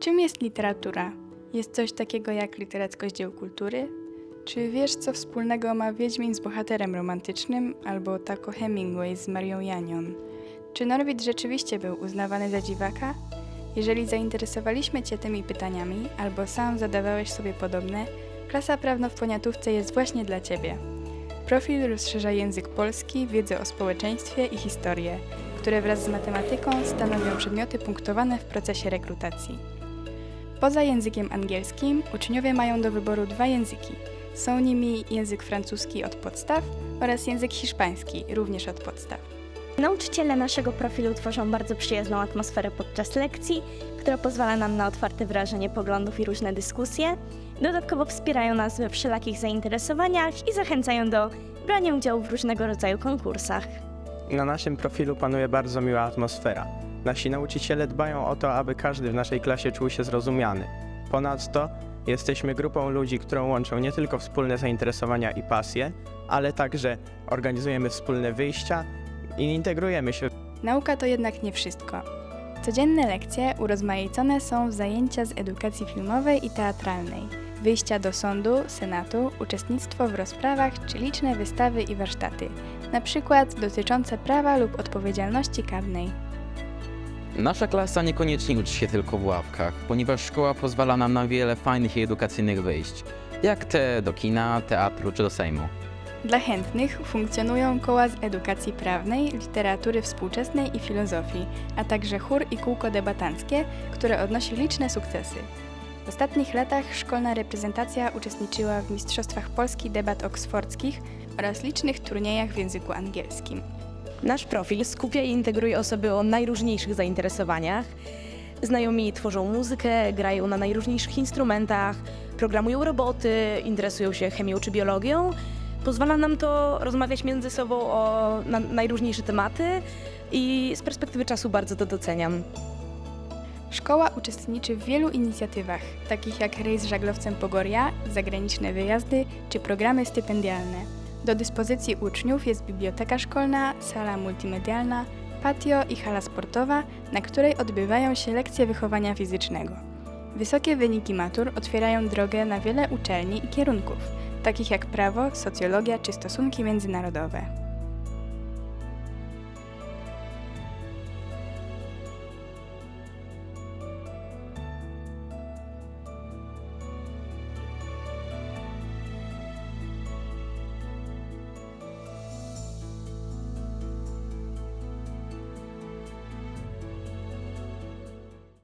Czym jest literatura? Jest coś takiego jak literackość dzieł kultury? Czy wiesz, co wspólnego ma Wiedźmin z bohaterem romantycznym, albo Taco Hemingway z Marią Janion? Czy Norwid rzeczywiście był uznawany za dziwaka? Jeżeli zainteresowaliśmy Cię tymi pytaniami, albo sam zadawałeś sobie podobne, klasa prawno w poniatówce jest właśnie dla Ciebie. Profil rozszerza język polski, wiedzę o społeczeństwie i historię, które wraz z matematyką stanowią przedmioty punktowane w procesie rekrutacji. Poza językiem angielskim uczniowie mają do wyboru dwa języki. Są nimi język francuski od podstaw oraz język hiszpański, również od podstaw. Nauczyciele naszego profilu tworzą bardzo przyjazną atmosferę podczas lekcji, która pozwala nam na otwarte wyrażenie poglądów i różne dyskusje. Dodatkowo wspierają nas we wszelakich zainteresowaniach i zachęcają do brania udziału w różnego rodzaju konkursach. Na naszym profilu panuje bardzo miła atmosfera. Nasi nauczyciele dbają o to, aby każdy w naszej klasie czuł się zrozumiany. Ponadto jesteśmy grupą ludzi, którą łączą nie tylko wspólne zainteresowania i pasje, ale także organizujemy wspólne wyjścia i integrujemy się Nauka to jednak nie wszystko. Codzienne lekcje urozmaicone są w zajęcia z edukacji filmowej i teatralnej, wyjścia do sądu, senatu, uczestnictwo w rozprawach czy liczne wystawy i warsztaty, na przykład dotyczące prawa lub odpowiedzialności karnej. Nasza klasa niekoniecznie uczy się tylko w ławkach, ponieważ szkoła pozwala nam na wiele fajnych i edukacyjnych wyjść, jak te do kina, teatru czy do Sejmu. Dla chętnych funkcjonują koła z edukacji prawnej, literatury współczesnej i filozofii, a także chór i kółko debatanckie, które odnosi liczne sukcesy. W ostatnich latach szkolna reprezentacja uczestniczyła w Mistrzostwach Polski Debat Oksfordzkich oraz licznych turniejach w języku angielskim. Nasz profil skupia i integruje osoby o najróżniejszych zainteresowaniach. Znajomi tworzą muzykę, grają na najróżniejszych instrumentach, programują roboty, interesują się chemią czy biologią. Pozwala nam to rozmawiać między sobą o na najróżniejsze tematy i z perspektywy czasu bardzo to doceniam. Szkoła uczestniczy w wielu inicjatywach, takich jak rejs żaglowcem Pogoria, zagraniczne wyjazdy czy programy stypendialne. Do dyspozycji uczniów jest biblioteka szkolna, sala multimedialna, patio i hala sportowa, na której odbywają się lekcje wychowania fizycznego. Wysokie wyniki matur otwierają drogę na wiele uczelni i kierunków, takich jak prawo, socjologia czy stosunki międzynarodowe.